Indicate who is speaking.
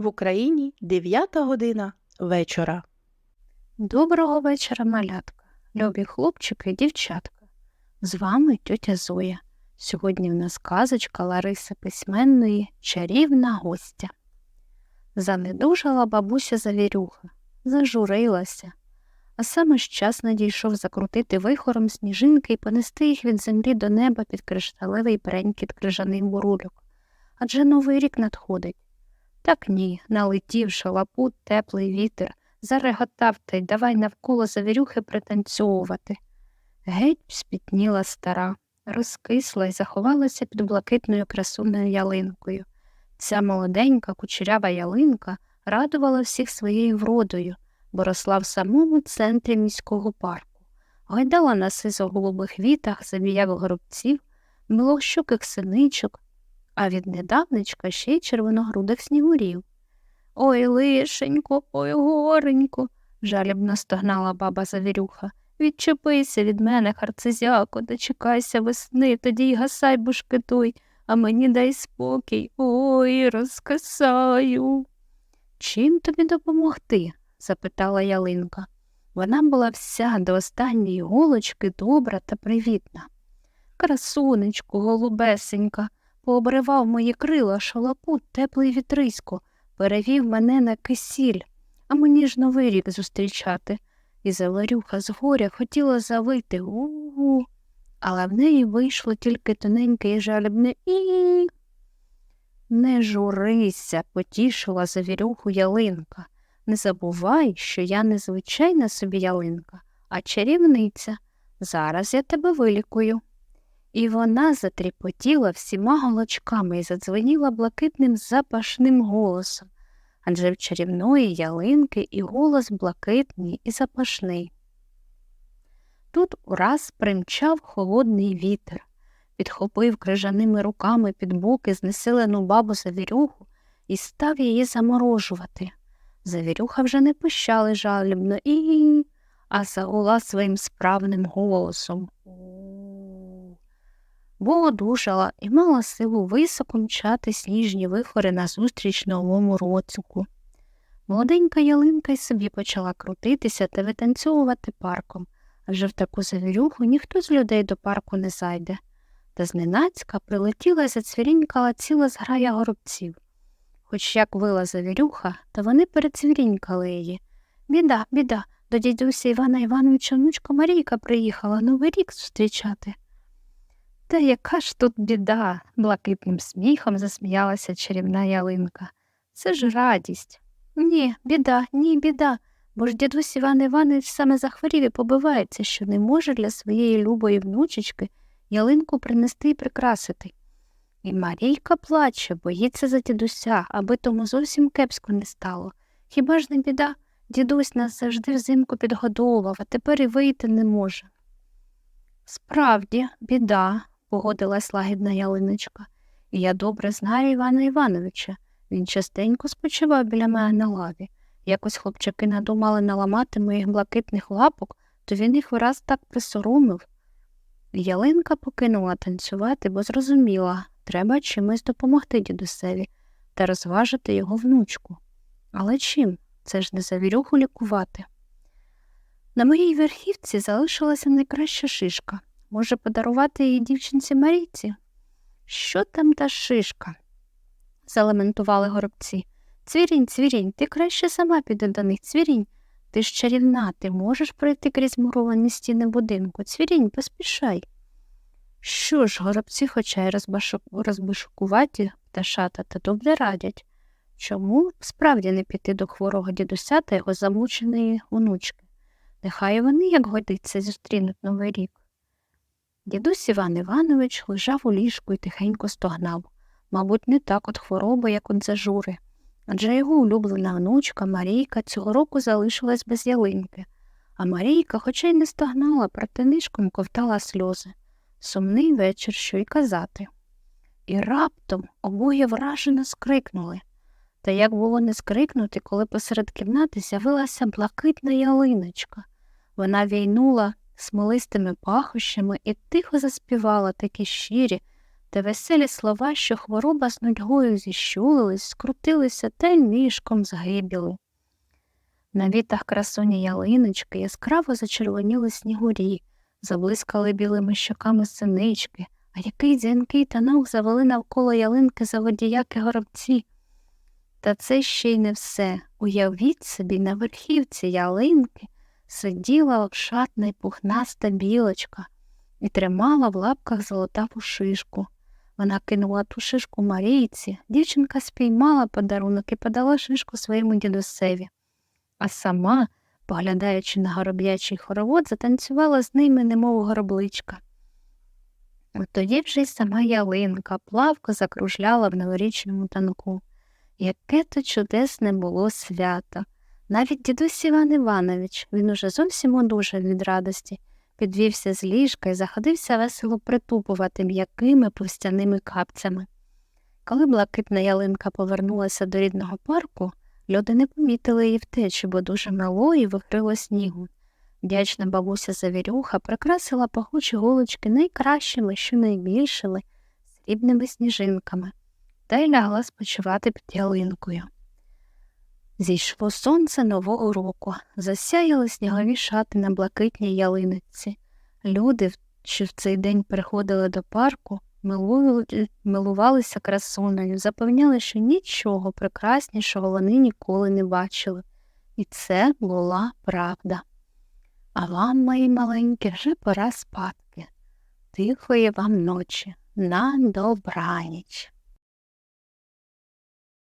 Speaker 1: В Україні 9 година вечора.
Speaker 2: Доброго вечора, малятка, любі хлопчики і дівчатка. З вами тьотя Зоя. Сьогодні в нас казочка Лариси письменної чарівна гостя. Занедужала бабуся завірюха, зажурилася, а саме ж час надійшов закрутити вихором сніжинки і понести їх від землі до неба під кришталевий бренькіт крижаних бурульок. Адже новий рік надходить. Так ні, налетів шалапут, теплий вітер, зареготав та й давай навколо завірюхи пританцьовувати. Геть спітніла стара, розкисла й заховалася під блакитною красуною ялинкою. Ця молоденька кучерява ялинка радувала всіх своєю вродою, бо росла в самому центрі міського парку, гайдала на сизо-голубих вітах забіяв горобців, милощуких синичок, а від недавничка ще й червоногрудих снігурів. Ой, лишенько, ой, горенько, жалібно стогнала баба Завірюха. Відчепися від мене, харцезяко, дочекайся весни, тоді й гасай бушкетуй, а мені дай спокій. Ой, розкисаю. Чим тобі допомогти? запитала ялинка. Вона була вся до останньої голочки добра та привітна. Красунечку, голубесенька, пообривав мої крила шалапут теплий вітрисько, перевів мене на кисіль, а мені ж новий рік зустрічати. І Заварюха з горя хотіла завити у-у, але в неї вийшло тільки тоненьке і жалібне і. Не журися, потішила завірюху ялинка. Не забувай, що я не звичайна собі ялинка, а чарівниця. Зараз я тебе вилікую. І вона затріпотіла всіма голочками і задзвеніла блакитним запашним голосом, адже в чарівної ялинки і голос блакитний і запашний. Тут ураз примчав холодний вітер, підхопив крижаними руками під боки знесилену бабу завірюху і став її заморожувати. Завірюха вже не пищали жалібно і, а загула своїм справним голосом. Бо одужала і мала силу високо мчати сніжні вихори назустріч новому роцику. Молоденька ялинка й собі почала крутитися та витанцьовувати парком, адже в таку завірюху ніхто з людей до парку не зайде. Та зненацька прилетіла і зацвірінькала ціла зграя горобців. Хоч як вила завірюха, та вони перецвірінькали її. Біда, біда, до дідуся Івана Івановича внучка Марійка приїхала Новий рік зустрічати. Та яка ж тут біда? блакитним сміхом засміялася чарівна ялинка. Це ж радість. Ні, біда, ні, біда, бо ж дідусь Іван Іванович саме захворів і побивається, що не може для своєї любої внучечки ялинку принести і прикрасити. І Марійка плаче, боїться за дідуся, аби тому зовсім кепсько не стало. Хіба ж не біда? Дідусь нас завжди взимку підгодовував, а тепер і вийти не може. Справді, біда, погодилась лагідна ялиночка, і я добре знаю Івана Івановича. Він частенько спочивав біля мене на лаві. Якось хлопчаки надумали наламати моїх блакитних лапок, то він їх враз так присоромив. Ялинка покинула танцювати, бо зрозуміла, треба чимось допомогти дідусеві та розважити його внучку. Але чим? Це ж не завірюху лікувати. На моїй верхівці залишилася найкраща шишка. Може, подарувати її дівчинці Марійці? Що там та шишка? залементували горобці. Цвірінь, цвірінь, ти краще сама піди до них, цвірінь. Ти ж чарівна, ти можеш пройти крізь муровані стіни будинку. Цвірінь, поспішай. Що ж, горобці, хоча й розбишукуваті пташата, та добре радять. Чому справді не піти до хворого дідуся та його замученої онучки? Нехай вони, як годиться, зустрінуть новий рік. Дідусь Іван Іванович лежав у ліжку і тихенько стогнав, мабуть, не так от хвороби, як от зажури, адже його улюблена внучка Марійка цього року залишилась без ялинки, а Марійка, хоча й не стогнала, проте нишком ковтала сльози. Сумний вечір, що й казати. І раптом обоє вражено скрикнули. Та як було не скрикнути, коли посеред кімнати з'явилася блакитна ялиночка. Вона війнула смолистими пахощами і тихо заспівала такі щирі та веселі слова, що хвороба з нудьгою зіщулились, скрутилися та й мішком згибіли. На вітах красуні ялиночки яскраво зачервоніли снігурі, заблискали білими щоками синички, а який дзвінкий танок завели навколо ялинки заводіяки горобці. Та це ще й не все. Уявіть собі, на верхівці ялинки сиділа обшатна й пухнаста білочка і тримала в лапках золотаву шишку. Вона кинула ту шишку Марійці, дівчинка спіймала подарунок і подала шишку своєму дідусеві, а сама, поглядаючи на гороб'ячий хоровод, затанцювала з ними, немов горобличка. От тоді вже й сама ялинка плавко закружляла в новорічному танку. Яке то чудесне було свято. Навіть дідусь Іван Іванович, він уже зовсім одужав від радості, підвівся з ліжка і заходився весело притупувати м'якими повстяними капцями. Коли блакитна ялинка повернулася до рідного парку, люди не помітили її втечі, бо дуже мало і викрило снігу. Вдячна бабуся Завірюха прикрасила пахучі голочки найкращими, що найбільшими, срібними сніжинками, та й лягла спочивати під ялинкою. Зійшло сонце нового року, засяяли снігові шати на блакитній ялиниці. Люди, що в цей день приходили до парку, милувалися красунею, запевняли, що нічого прекраснішого вони ніколи не бачили. І це була правда. А вам, мої маленькі, вже пора спадки. Тихої вам ночі, на добраніч.